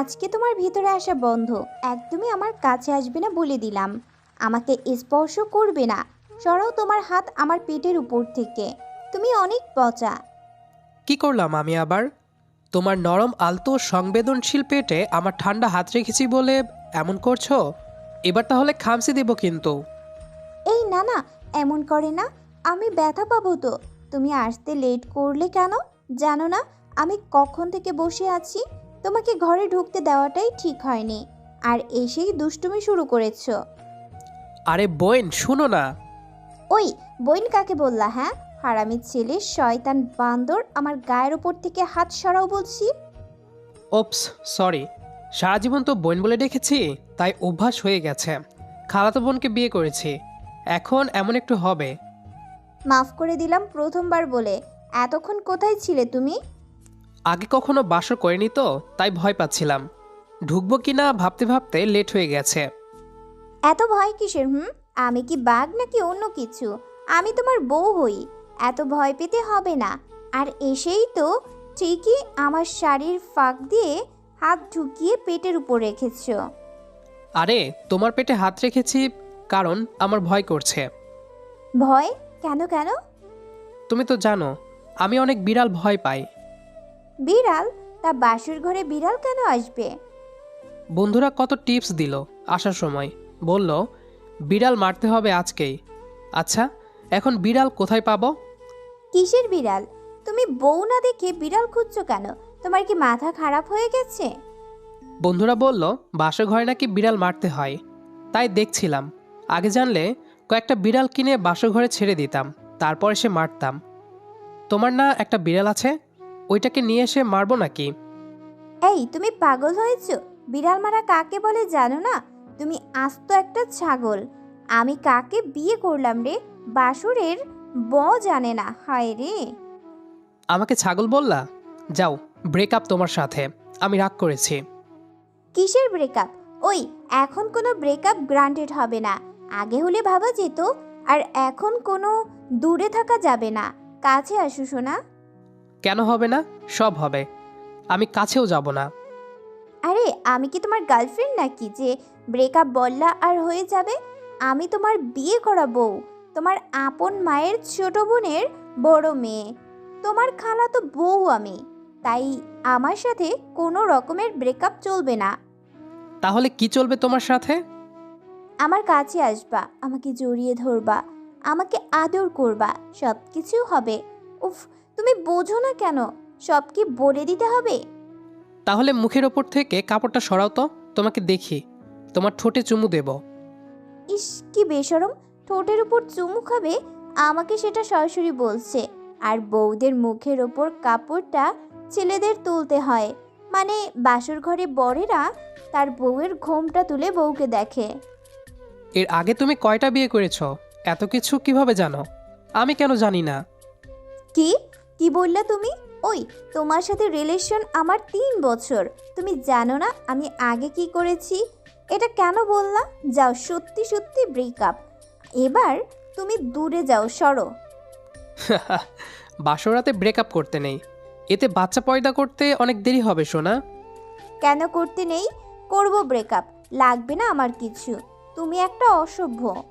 আজকে তোমার ভিতরে আসা বন্ধ। একদমই আমার কাছে আসবে না বলে দিলাম। আমাকে স্পর্শ করবে না। সরাও তোমার হাত আমার পেটের উপর থেকে। তুমি অনেক পচা। কি করলাম আমি আবার? তোমার নরম আলতো সংবেদনশীল পেটে আমার ঠান্ডা হাত রেখেছি বলে এমন করছ? এবার তাহলে খামসি দেব কিন্তু। এই না না এমন করে না। আমি ব্যথা পাবো তো। তুমি আসতে লেট করলে কেন? জানো না আমি কখন থেকে বসে আছি? তোমাকে ঘরে ঢুকতে দেওয়াটাই ঠিক হয়নি। আর এসেই দুষ্টুমি শুরু করেছ। আরে বোন শুনো না। ওই বইন কাকে বললা হ্যাঁ? হারামি ছেলে শয়তান বান্দর আমার গায়ের ওপর থেকে হাত সরাও বলছি। ওপস সরি। সারা জীবন তো বোন বলে ডেকেছি তাই অভ্যাস হয়ে গেছে। খালাতো বোনকে বিয়ে করেছি। এখন এমন একটু হবে। মাফ করে দিলাম প্রথমবার বলে। এতক্ষণ কোথায় ছিলে তুমি? আগে কখনো বাসর করিনি তো তাই ভয় পাচ্ছিলাম। ঢুকবো কি না ভাবতে ভাবতে লেট হয়ে গেছে। এত ভয় কিসের হুম? আমি কি বাঘ নাকি অন্য কিছু? আমি তোমার বউ হই এত ভয় পেতে হবে না। আর এসেই তো ঠিকই আমার শাড়ির ফাঁক দিয়ে হাত ঢুকিয়ে পেটের উপর রেখেছ। আরে তোমার পেটে হাত রেখেছি কারণ আমার ভয় করছে। ভয়? কেন কেন? তুমি তো জানো আমি অনেক বিড়াল ভয় পাই। বিড়াল? তা বাসুর ঘরে বিড়াল কেন আসবে? বন্ধুরা কত টিপস দিল আসার সময়। বলল বিড়াল মারতে হবে আজকেই। আচ্ছা এখন বিড়াল কোথায় পাবো? কিসের বিড়াল? তুমি বউ না দেখে বিড়াল খুঁজছো কেন? তোমার কি মাথা খারাপ হয়ে গেছে? বন্ধুরা বলল বাসর ঘরে নাকি বিড়াল মারতে হয়? তাই দেখছিলাম। আগে জানলে কয়েকটা বিড়াল কিনে বাসর ঘরে ছেড়ে দিতাম তারপর এসে মারতাম। তোমার না একটা বিড়াল আছে? ওইটাকে নিয়ে এসে মারবো নাকি? এই তুমি পাগল হয়েছো? বিড়াল মারা কাকে বলে জানো না? তুমি আস্ত একটা ছাগল। আমি কাকে বিয়ে করলাম রে? বাসুরের ব জানে না হায় রে। আমাকে ছাগল বললা? যাও ব্রেকআপ তোমার সাথে। আমি রাগ করেছি। কিসের ব্রেকআপ ওই এখন কোনো ব্রেকআপ গ্রান্টেড হবে না। আগে হলে ভাবা যেত আর এখন কোনো দূরে থাকা যাবে না। কাছে আসু শোনা কেন হবে না? সব হবে। আমি কাছেও যাব না। আরে আমি কি তোমার গার্লফ্রেন্ড নাকি যে ব্রেকআপ বললা আর হয়ে যাবে? আমি তোমার বিয়ে করা বউ তোমার আপন মায়ের ছোট বোনের বড় মেয়ে। তোমার খালা তো বউ আমি। তাই আমার সাথে কোনো রকমের ব্রেকআপ চলবে না। তাহলে কি চলবে তোমার সাথে? আমার কাছে আসবা আমাকে জড়িয়ে ধরবা আমাকে আদর করবা সব কিছু হবে। উফ তুমি বোঝো না কেন? সব কি বলে দিতে হবে? তাহলে মুখের ওপর থেকে কাপড়টা সরাও তো তোমাকে দেখি। তোমার ঠোঁটে চুমু দেব। ইস কি বেসরম ঠোঁটের উপর চুমু খাবে আমাকে সেটা সরাসরি বলছে। আর বউদের মুখের ওপর কাপড়টা ছেলেদের তুলতে হয়। মানে বাসর ঘরে বরেরা তার বউয়ের ঘোমটা তুলে বউকে দেখে। এর আগে তুমি কয়টা বিয়ে করেছ? এত কিছু কীভাবে জানো? আমি কেন জানি না। কি? কি বললা তুমি? ওই তোমার সাথে রিলেশন আমার তিন বছর। তুমি জানো না আমি আগে কি করেছি? এটা কেন বললা? যাও সত্যি সত্যি ব্রেকআপ এবার তুমি দূরে যাও সরো। বাসরাতে ব্রেকআপ করতে নেই। এতে বাচ্চা পয়দা করতে অনেক দেরি হবে সোনা। কেন করতে নেই? করব ব্রেকআপ লাগবে না আমার কিছু। তুমি একটা অসভ্য।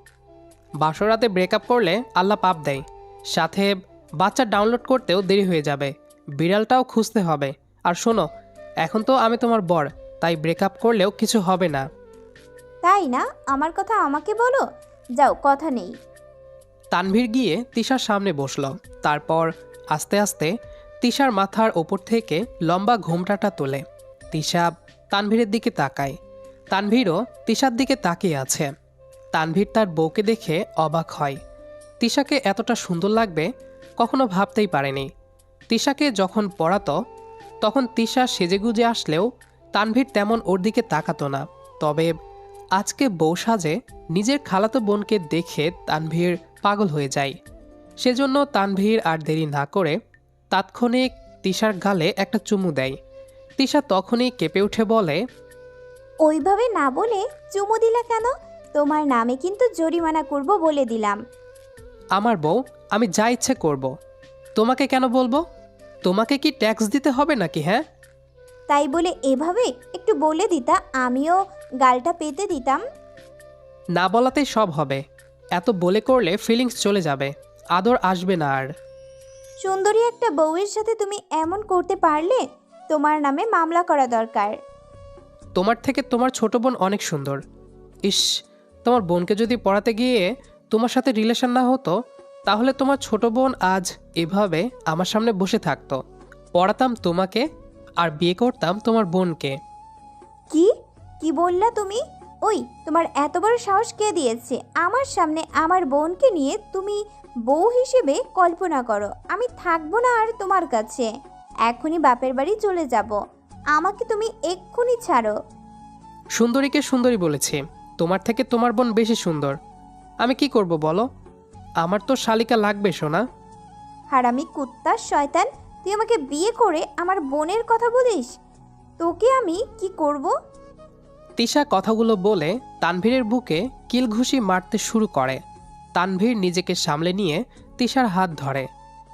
বাসরাতে ব্রেকআপ করলে আল্লাহ পাপ দেয়। সাথে বাচ্চা ডাউনলোড করতেও দেরি হয়ে যাবে। বিড়ালটাও খুঁজতে হবে। আর শোনো এখন তো আমি তোমার বর তাই ব্রেকআপ করলেও কিছু হবে না। তাই না? আমার কথা আমাকে বলো। যাও কথা নেই। তানভীর গিয়ে তিশার সামনে বসল। তারপর আস্তে আস্তে তিশার মাথার ওপর থেকে লম্বা ঘোমটাটা তোলে। তিশা তানভীরের দিকে তাকায়। তানভীরও তিশার দিকে তাকিয়ে আছে। তানভীর তার বউকে দেখে অবাক হয়। তিশাকে এতটা সুন্দর লাগবে কখনো ভাবতেই পারেনি। তিশাকে যখন পড়াতো তখন তিশা সেজেগুজে আসলেও তানভীর তেমন ওর দিকে তাকাতো না। তবে আজকে বউ সাজে নিজের খালাতো বোনকে দেখে তানভীর পাগল হয়ে যায়। সেজন্য তানভীর আর দেরি না করে তাৎক্ষণিক তিশার গালে একটা চুমু দেয়। তিশা তখনই কেঁপে উঠে বলে ওইভাবে না বলে চুমু দিলা কেন? তোমার নামে কিন্তু জরিমানা করব বলে দিলাম। আমার বউ আমি যা ইচ্ছে করব। তোমাকে কেন বলব? তোমাকে কি ট্যাক্স দিতে হবে নাকি হ্যাঁ? তাই বলে এভাবে একটু বলে দিতা আমিও গালটা পেতে দিতাম। না বলাতেই সব হবে। এত বলে করলে ফিলিংস চলে যাবে। আদর আসবে না আর। সুন্দরী একটা বউয়ের সাথে তুমি এমন করতে পারলে তোমার নামে মামলা করা দরকার। তোমার থেকে তোমার ছোট বোন অনেক সুন্দর। ইস তোমার বোনকে যদি পড়াতে গিয়ে তোমার সাথে রিলেশন না হতো তাহলে তোমার ছোট বোন আজ এভাবে আমার সামনে বসে থাকতো। পড়াতাম তোমাকে আর বিয়ে করতাম তোমার বোনকে। কি? কি বললা তুমি? ওই তোমার এত বড় সাহস কে দিয়েছে? আমার সামনে আমার বোনকে নিয়ে তুমি বউ হিসেবে কল্পনা করো। আমি থাকব না আর তোমার কাছে। এখনই বাপের বাড়ি চলে যাব। আমাকে তুমি এক্ষুনি ছাড়ো। সুন্দরীকে সুন্দরী বলেছে। তোমার থেকে তোমার বোন বেশি সুন্দর। আমি কি করব বলো? আমার তো শালিকা লাগবে সোনা। হারামি কুত্তা শয়তান তুই আমাকে বিয়ে করে আমার বোনের কথা বলিস? তোকে আমি কি করব? তিশা কথাগুলো বলে তানভীরের বুকে কিলঘুষি মারতে শুরু করে। তানভীর নিজেকে সামলে নিয়ে তিশার হাত ধরে।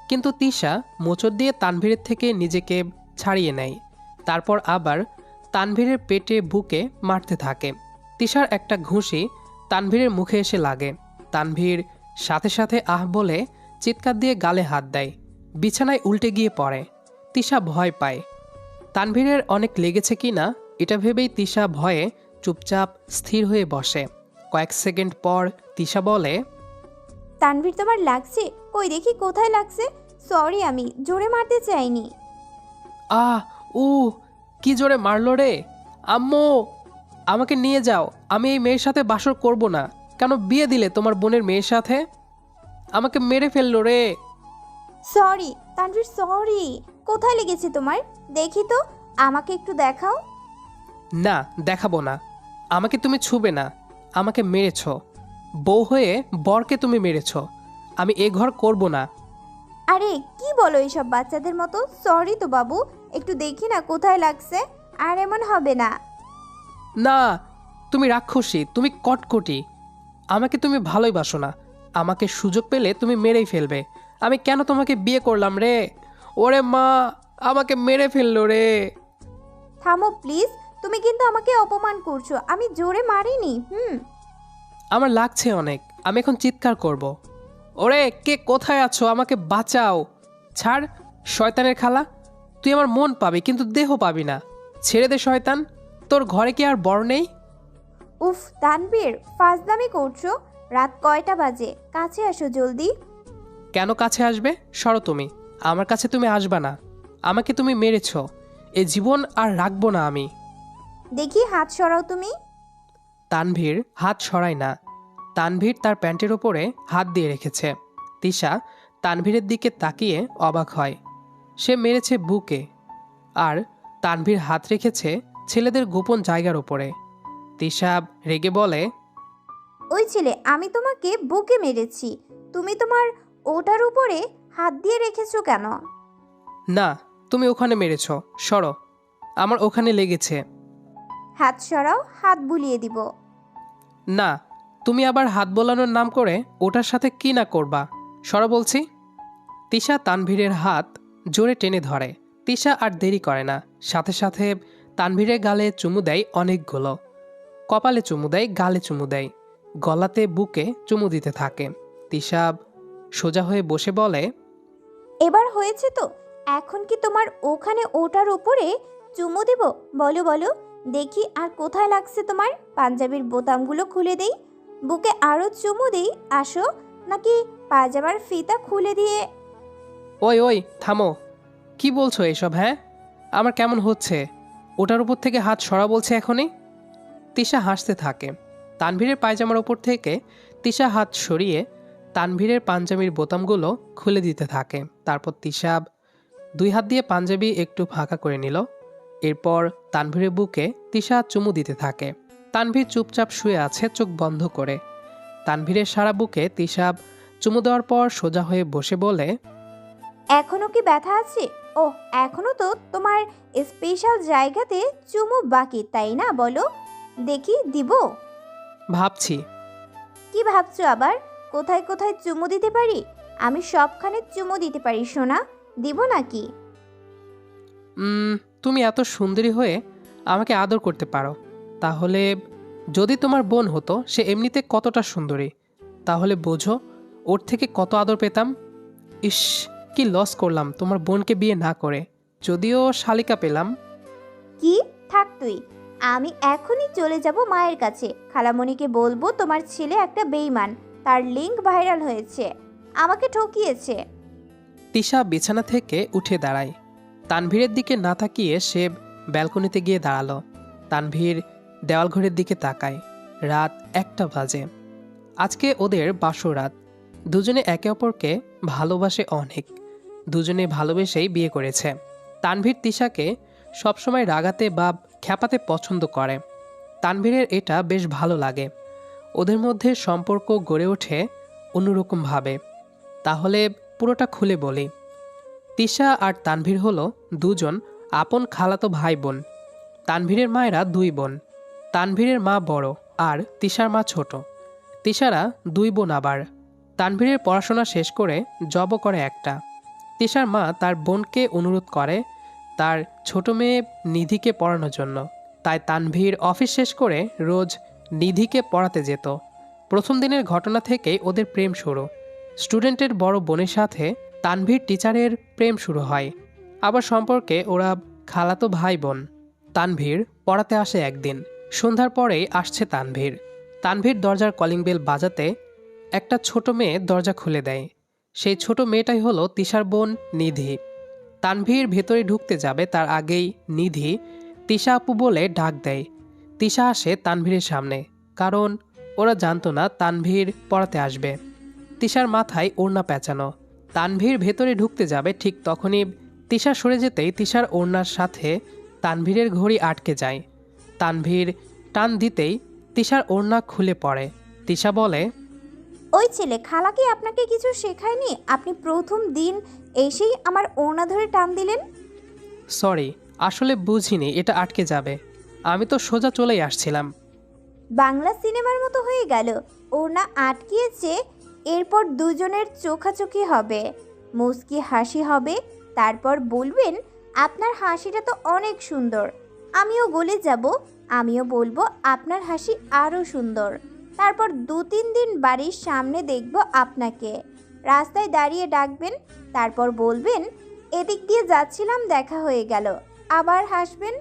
কিন্তু তিশা মোচর দিয়ে তানভীরের থেকে নিজেকে ছাড়িয়ে নেয়। তারপর আবার তানভীরের পেটে বুকে মারতে থাকে। তিশার একটা ঘুষি তানভীরের মুখে এসে লাগে। তানভীর সাথে সাথে আহ বলে চিৎকার দিয়ে গালে হাত দেয় বিছানায় উল্টে গিয়ে পড়ে। তিশা ভয় পায়। তানভীরের অনেক লেগেছে কি না এটা ভেবেই তিশা ভয়ে চুপচাপ স্থির হয়ে বসে। কয়েক সেকেন্ড পর তিশা বলে তানভীর তোমার লাগছে? কই দেখি কোথায় লাগছে? সরি আমি জোরে মারতে চাইনি। আহ উ কি জোরে মারলো রে? আম্মু আমাকে নিয়ে যাও আমি এই মেয়ের সাথে বাসর করব না। কেন বিয়ে দিলে তোমার বোনের মেয়ের সাথে? আমাকে মেরে ফেলল রে। Sorry Tanvir sorry. কোথায় লেগেছে তোমার? দেখি তো আমাকে একটু দেখাও। না দেখাবো না। আমাকে তুমি ছুবে না। আমাকে মেরেছ। বউ হয়ে বরকে তুমি মেরেছ। আমি এ ঘর করব না। আরে কি বলো এইসব বাচ্চাদের মতো? সরি তো বাবু একটু দেখি না কোথায় লাগছে। আর এমন হবে না। না তুমি রাক্ষসী তুমি কটকটি। আমাকে তুমি ভালোই বাসো না। আমাকে সুযোগ পেলে তুমি মেরেই ফেলবে। আমি কেন তোমাকে বিয়ে করলাম রে? ওরে মা আমাকে মেরে ফেলল রে। থামো প্লিজ। তুমি কিন্তু আমাকে অপমান করছ। আমি জোরে মারিনি হুম। আমার লাগছে অনেক। আমি এখন চিৎকার করব। ওরে কে কোথায় আছো? আমাকে বাঁচাও। ছাড় শয়তানের খালা। তুই আমার মন পাবি কিন্তু দেহ পাবি না। ছেড়ে দে শয়তান। তোর ঘরে কি আর বড় নেই? উফ তানবীর ফাজদামি করছ? রাত কয়টা বাজে? কাছে আসো জলদি। কেন কাছে আসবে? সরো তুমি। আমার কাছে তুমি আসবা না। আমাকে তুমি মেরেছ। এ জীবন আর রাখব না আমি। দেখি হাত সরাও তুমি। তানভীর হাত সরায় না। তানভীর তার প্যান্টের ওপরে হাত দিয়ে রেখেছে। তিশা তানভীরের দিকে তাকিয়ে অবাক হয়। সে মেরেছে বুকে। আর তানভীর হাত রেখেছে ছেলেদের গোপন জায়গার ওপরে তিশা রেগে বলে ওই ছেলে আমি তোমাকে বুকে মেরেছি। তুমি তোমার ওটার উপরে হাত দিয়ে রেখেছো কেন? না তুমি ওখানে মেরেছ। সরো আমার ওখানে লেগেছে। হাত সরাও হাত বুলিয়ে দিব। না তুমি আবার হাত বোলানোর নাম করে ওটার সাথে কি না করবা? সর বলছি। তিশা তানভীরের হাত জোরে টেনে ধরে। তিশা আর দেরি করে না। সাথে সাথে তানভীরের গালে চুমু দেয় অনেকগুলো। কপালে চুমু দেয় গালে চুমু দেয়। গলাতে বুকে চুমু দিতে থাকে। তিশা সোজা হয়ে বসে বলে এবার হয়েছে তো। এখন কি তোমার ওখানে ওটার উপরে চুমু দেব? বলো বলো। দেখি আর কোথায় লাগছে তোমার? পাঞ্জাবির বোতামগুলো খুলে দেই। বুকে আরও চুমু দেই আসো। নাকি পাজামার ফিতা খুলে দিয়ে? ওই ওই থামো। কি বলছো এসব হ্যাঁ? আমার কেমন হচ্ছে? ওটার উপর থেকে হাত সরা বলছে এখনই। তিশা হাসতে থাকে। তানভীরের পায়জামার ওপর থেকে তিশা হাত সরিয়ে তানভীরের পাঞ্জাবির বোতামগুলো খুলে দিতে থাকে। তারপর তিশা দুই হাত দিয়ে পাঞ্জাবি একটু ফাঁকা করে নিল। এরপর তানভীরের বুকে তিশা চুমু দিতে থাকে। তানভীর চুপচাপ শুয়ে আছে, চোখ বন্ধ করে। তানভীরের সারা বুকে তিশাব চুমু দেওয়ার পর সোজা হয়ে বসে বলে, এখনও কি ব্যথা আছে? ও এখনও তো তোমার স্পেশাল জায়গাতে চুমু বাকি, তাই না বলো? দেখি দিব? ভাবছি। কি ভাবছ আবার? কোথায় কোথায় চুমু দিতে পারি? আমি সবখানে চুমু দিতে পারি সোনা। দিব নাকি? উম, তুমি এত সুন্দরী হয়ে আমাকে আদর করতে পারো। তাহলে যদি তোমার বোন হতো সে এমনিতে কতটা সুন্দরী। তাহলে বোঝো ওর থেকে কত আদর পেতাম। ইস কি লস করলাম তোমার বোনকে বিয়ে না করে। যদিও শালিকা পেলাম। কি? থাক তুই। আমি এখনই চলে যাব মায়ের কাছে। খালামণিকে বলব তোমার ছেলে একটা বেইমান তার লিঙ্ক ভাইরাল হয়েছে। আমাকে ঠকিয়েছে। তিশা বিছানা থেকে উঠে দাঁড়ায়। তানভীরের দিকে না তাকিয়ে সে ব্যালকনিতে গিয়ে দাঁড়াল। তানভীর দেওয়াল ঘরের দিকে তাকায়। রাত একটা বাজে। আজকে ওদের বাসর রাত। দুজনে একে অপরকে ভালোবাসে অনেক। দুজনে ভালোবেসেই বিয়ে করেছে। তানভীর তিশাকে সবসময় রাগাতে বা খ্যাপাতে পছন্দ করে। তানভীরের এটা বেশ ভালো লাগে। ওদের মধ্যে সম্পর্ক গড়ে ওঠে অন্যরকমভাবে। তাহলে পুরোটা খুলে বলি। তিশা আর তানভীর হলো দুজন আপন খালাতো ভাই বোন তানভীরের মায়েরা দুই বোন। তানভীরের মা বড় আর তিশার মা ছোট। তিশারা দুই বোন আবার। তানভীরের পড়াশোনা শেষ করে জবও করে একটা। তিশার মা তার বোনকে অনুরোধ করে তার ছোট মেয়ে নিধিকে পড়ানোর জন্য। তাই তানভীর অফিস শেষ করে রোজ নিধিকে পড়াতে যেত। প্রথম দিনের ঘটনা থেকেই ওদের প্রেম শুরু। স্টুডেন্টের বড় বোনের সাথে তানভীর টিচারের প্রেম শুরু হয়। আবার সম্পর্কে ওরা খালাতো ভাই বোন। তানভীর পড়াতে আসে একদিন। সন্ধ্যার পরেই আসছে তানভীর। তানভীর দরজার কলিং বেল বাজাতে একটা ছোট মেয়ে দরজা খুলে দেয়। সেই ছোট মেয়েটাই হলো তিশার বোন নিধি। তানভীর ভেতরে ঢুকতে যাবে, তার আগেই নিধি তিশা আপু বলে ডাক দেয়। তিশা আসে তানভীরের সামনে, কারণ ওরা জানতো না তানভীর পড়াতে আসবে। তিশার মাথায় ওড়না পেঁচানো। তানভীর ভেতরে ঢুকতে যাবে ঠিক তখনই তিশা সরে যেতেই তিশার ওড়নার সাথে তানভীরের ঘড়ি আটকে যায়। তানভীর টান দিতেই তিশার ওড়না খুলে পড়ে। তিশা বলে ওই ছেলে খালা কি আপনাকে কিছু শেখায়নি? আপনি প্রথম দিন এসেই আমার ওড়না ধরে টান দিলেন? সরি আসলে বুঝিনি এটা আটকে যাবে। আমি তো সোজা চলেই আসছিলাম। বাংলা সিনেমার মতো হয়ে গেল। ওড়না আটকিয়েছে এরপর দুজনের চোখাচোখি হবে। মুস্কি হাসি হবে তারপর বলবেন আপনার হাসিটা তো অনেক সুন্দর। আমিও গলে যাব আমিও বলব আপনার হাসি আরও সুন্দর। তারপর দু তিন দিন বাড়ির সামনে দেখব আপনাকে। রাস্তায় দাঁড়িয়ে ডাকবেন, তারপর বলবেন, এদিক দিয়ে যাচ্ছিলাম, দেখা হয়ে গেল। আবার হাসবেন,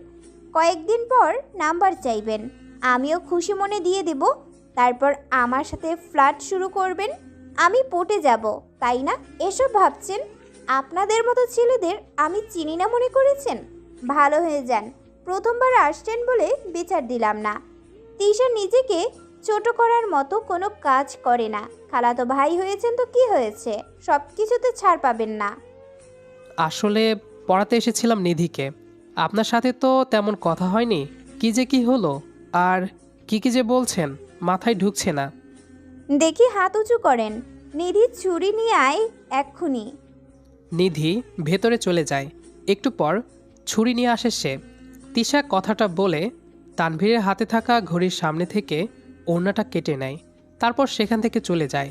কয়েকদিন পর নাম্বার চাইবেন, আমিও খুশি মনে দিয়ে দেব। তারপর আমার সাথে ফ্লার্ট শুরু করবেন, আমি পটে যাব, তাই না? এসব ভাবছেন? আপনাদের মতো ছেলেদের আমি চিনি না মনে করেছেন? ভালো হয়ে যান, প্রথমবার আসছেন বলে বিচার দিলাম না। তিশা নিজেকে ছোট করার মতো কোনো কাজ করে না। খালাতো ভাই হয়েছেন তো কি হয়েছে? সব কিছুতে ছাড় পাবেন না। আসলে পড়াতে এসেছিলাম নিধিকে। আপনার সাথে তো তেমন কথা হয়নি। কি যে কি হলো? আর কি কি যে বলছেন মাথায় ঢুকছে না। দেখি হাত উঁচু করেন। নিধি ছুরি নিয়ে আয় এক্ষুনি। নিধি ভেতরে চলে যায়। একটু পর ছুরি নিয়ে আসে সে। তিশা কথাটা বলে তানভীরের হাতে থাকা ঘড়ির সামনে থেকে ওড়নাটা কেটে নেয়, তারপর সেখান থেকে চলে যায়।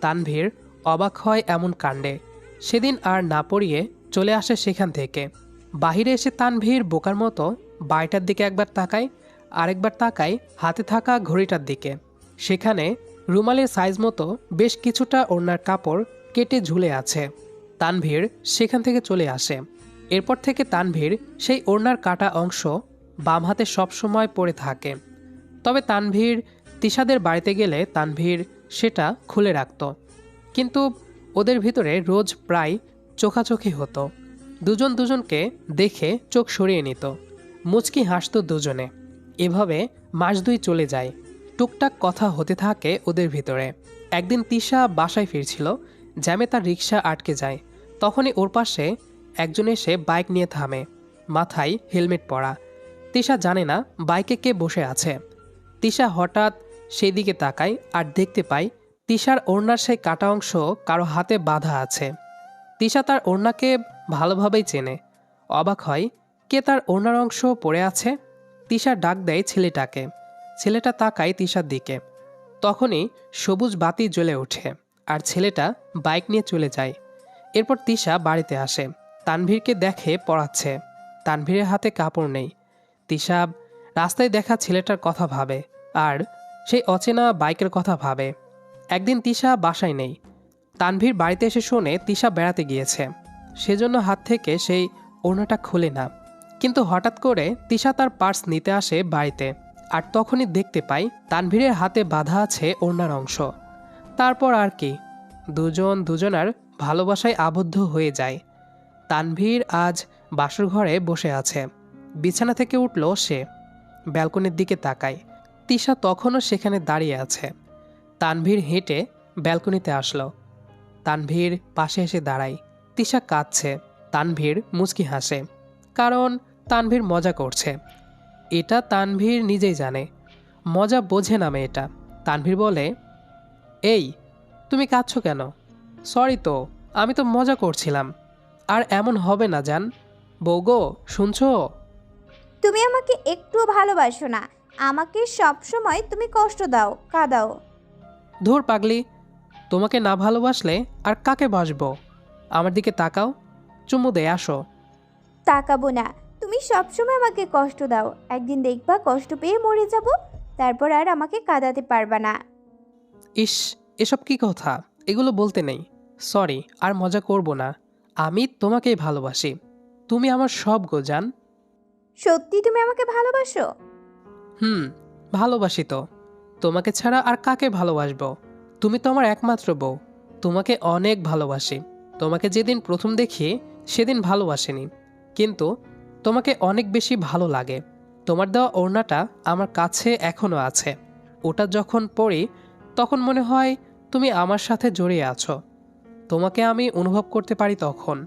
তানভীর অবাক হয় এমন কাণ্ডে। সেদিন আর না পড়িয়ে চলে আসে সেখান থেকে। বাহিরে এসে তানভীর বোকার মতো বাড়িটার দিকে একবার তাকায়, আরেকবার তাকায় হাতে থাকা ঘড়িটার দিকে। সেখানে রুমালের সাইজ মতো বেশ কিছুটা ওড়নার কাপড় কেটে ঝুলে আছে। তানভীর সেখান থেকে চলে আসে। এরপর থেকে তানভীর সেই ওড়নার কাটা অংশ বাম হাতে সবসময় পড়ে থাকে। তবে তানভীর তিশাদের বাড়িতে গেলে তানভীর সেটা খুলে রাখত। কিন্তু ওদের ভিতরে রোজ প্রায় চোখাচোখি হতো। দুজন দুজনকে দেখে চোখ সরিয়ে নিত। মুচকি হাসত দুজনে। এভাবে মাস দুই চলে যায়। টুকটাক কথা হতে থাকে ওদের ভিতরে। একদিন তিশা বাসায় ফিরছিল, জ্যামে তার রিক্সা আটকে যায়। তখনই ওর পাশে একজন এসে বাইক নিয়ে থামে। মাথায় হেলমেট পরা। তিশা জানে না বাইকে কে বসে আছে। তিশা হঠাৎ সেই দিকে তাকায় আর দেখতে পাই তিশার ওড়নার সেই কাটা অংশ কারও হাতে বাঁধা আছে। তিশা তার ওড়নাকে ভালোভাবেই চেনে। অবাক হয়, কে তার ওড়নার অংশ পড়ে আছে? তিশা ডাক দেয় ছেলেটাকে। ছেলেটা তাকায় তিশার দিকে। তখনই সবুজ বাতি জ্বলে ওঠে আর ছেলেটা বাইক নিয়ে চলে যায়। এরপর তিশা বাড়িতে আসে। তানভীরকে দেখে পড়াচ্ছে। তানভীরের হাতে কাপড় নেই। তিশাব রাস্তায় দেখা ছেলেটার কথা ভাবে আর সেই অচেনা বাইকের কথা ভাবে। একদিন তিশা বাসায় নেই। তানভীর বাড়িতে এসে শোনে তিশা বেড়াতে গিয়েছে। সেজন্য হাত থেকে সেই ওড়নাটা খুলে না। কিন্তু হঠাৎ করে তিশা তার পার্স নিতে আসে বাড়িতে। আর তখনই দেখতে পাই তানভীরের হাতে বাঁধা আছে ওড়নার অংশ। তারপর আর কি? দুজন দুজনার ভালোবাসায় আবদ্ধ হয়ে যায়। তানভীর আজ বাসর ঘরে বসে আছে। বিছানা থেকে উঠল সে। ব্যালকনির দিকে তাকায়। তিশা তখনও সেখানে দাঁড়িয়ে আছে। তানভীর হেঁটে ব্যালকনিতে আসলো। তানভীর পাশে এসে দাঁড়ায়। তিশা কাঁদছে। তানভীর মুচকি হাসে। কারণ তানভীর মজা করছে। এটা তানভীর নিজেই জানে। মজা বোঝে না মেয়েটা। তানভীর বলে, এই, তুমি কাঁদছো কেন? সরি তো, আমি তো মজা করছিলাম। আর এমন হবে না জান। বৌগো শুনছো? তুমি আমাকে একটুও ভালোবাসো না। আমাকে সব সময় তুমি কষ্ট দাও কাঁদাও। ধুর পাগলি তোমাকে না ভালোবাসলে আর কাকে বাসবো আমার দিকে তাকাও চুমু দে আসো। তাকাবো না তুমি সব সময় আমাকে কষ্ট দাও একদিন দেখবা কষ্ট পেয়ে মরে যাব তারপর আর আমাকে কাঁদাতে পারবা না। ইস এসব কি কথা? এগুলো বলতে নেই। সরি আর মজা করব না। আমি তোমাকেই ভালোবাসি। তুমি আমার সব গো জান। সত্যি তুমি আমাকে ভালোবাসো? হুম, ভালোবাসি তো। তোমাকে ছাড়া আর কাকে ভালোবাসবো? তুমি তো আমার একমাত্র বউ। তোমাকে অনেক ভালোবাসি। তোমাকে যেদিন প্রথম দেখি, সেদিন ভালোবাসিনি। কিন্তু তোমাকে অনেক বেশি ভালো লাগে। তোমার দেওয়া ওড়নাটা আমার কাছে এখনও আছে। ওটা যখন পড়ি, তখন মনে হয় তুমি আমার সাথে জড়িয়ে আছো। তোমাকে আমি অনুভব করতে পারি তখন।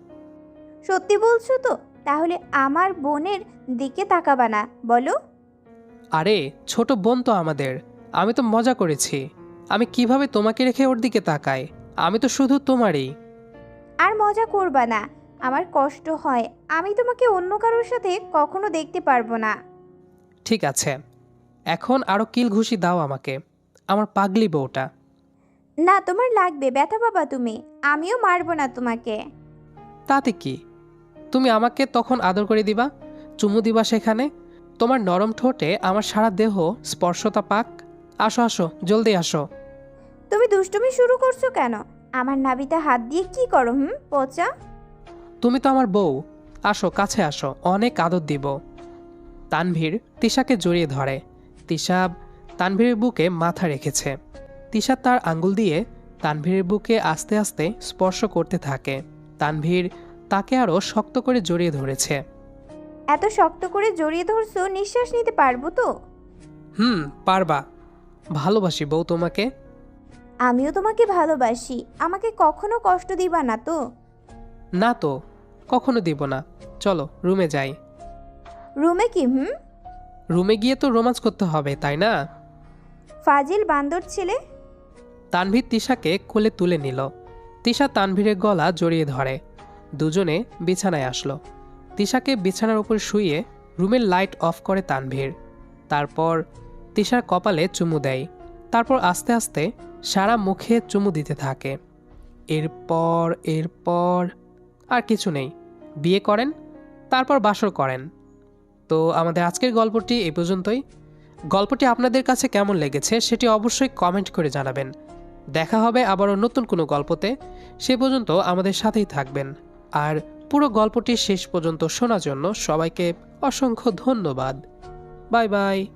সত্যি বলছো তো? তাহলে আমার বোনের দিকে তাকাবা না, বলো। আরে ছোট বোন তো আমাদের। আমি তো মজা করেছি। আমি কীভাবে তোমাকে রেখে ওর দিকে তাকাই? আমি তো শুধু তোমারই। আর মজা করবা না। আমার কষ্ট হয়। আমি তোমাকে অন্য কারোর সাথে কখনো দেখতে পারব না। ঠিক আছে। এখন আরও কিল ঘুষি দাও আমাকে। আমার পাগলি বউটা। না তোমার লাগবে ব্যথা পাবা তুমি। আমিও মারবো না তোমাকে। তাতে কি? তুমি আমাকে তখন আদর করে দিবা? চুমু দিবা সেখানে? তোমার নরম ঠোঁটে আমার সারা দেহ স্পর্শতা পাক। আসো আসো জলদি আসো। তুমি দুষ্টুমি শুরু করছ কেন? আমার নাবিতে হাত দিয়ে কি করো হুম পচা? তুমি তো আমার বউ। আসো কাছে আসো অনেক আদর দিব। তানভীর তিশাকে জড়িয়ে ধরে। তিশা তানভীরের বুকে মাথা রেখেছে। তিশা তার আঙ্গুল দিয়ে তানভীরের বুকে আস্তে আস্তে স্পর্শ করতে থাকে। তানভীর তাকে আরও শক্ত করে জড়িয়ে ধরেছে। এত শক্ত করে জড়িয়ে ধরছো নিঃশ্বাস নিতে পারব তো? হুম পারবা। ভালোবাসি বউ তোমাকে। আমিও তোমাকে ভালোবাসি। আমাকে কখনো কষ্ট দিবা না তো? না তো কখনো দিব না। চলো রুমে যাই। রুমে কি হুম? রুমে গিয়ে তো রোমাঞ্চ করতে হবে তাই না? ফাজিল বান্দর ছেলে? তানভীর তিশাকে কোলে তুলে নিল। তিশা তানভীরের গলা জড়িয়ে ধরে। দুজনে বিছানায় আসলো। তিশাকে বিছানার উপর শুইয়ে রুমের লাইট অফ করে তানভীর। তারপর তিশার কপালে চুমু দেয়। তারপর আস্তে আস্তে সারা মুখে চুমু দিতে থাকে। এরপর এরপর, আর কিছু নেই। বিয়ে করেন, তারপর বাসর করেন। তো আমাদের আজকের গল্পটি এই পর্যন্তই। গল্পটি আপনাদের কাছে কেমন লেগেছে সেটি অবশ্যই কমেন্ট করে জানাবেন। দেখা হবে আবারও নতুন কোনো গল্পতে। সে পর্যন্ত আমাদের সাথেই থাকবেন। আর পুরো গল্পটি শেষ পর্যন্ত শোনার জন্য সবাইকে অসংখ্য ধন্যবাদ। Bye bye.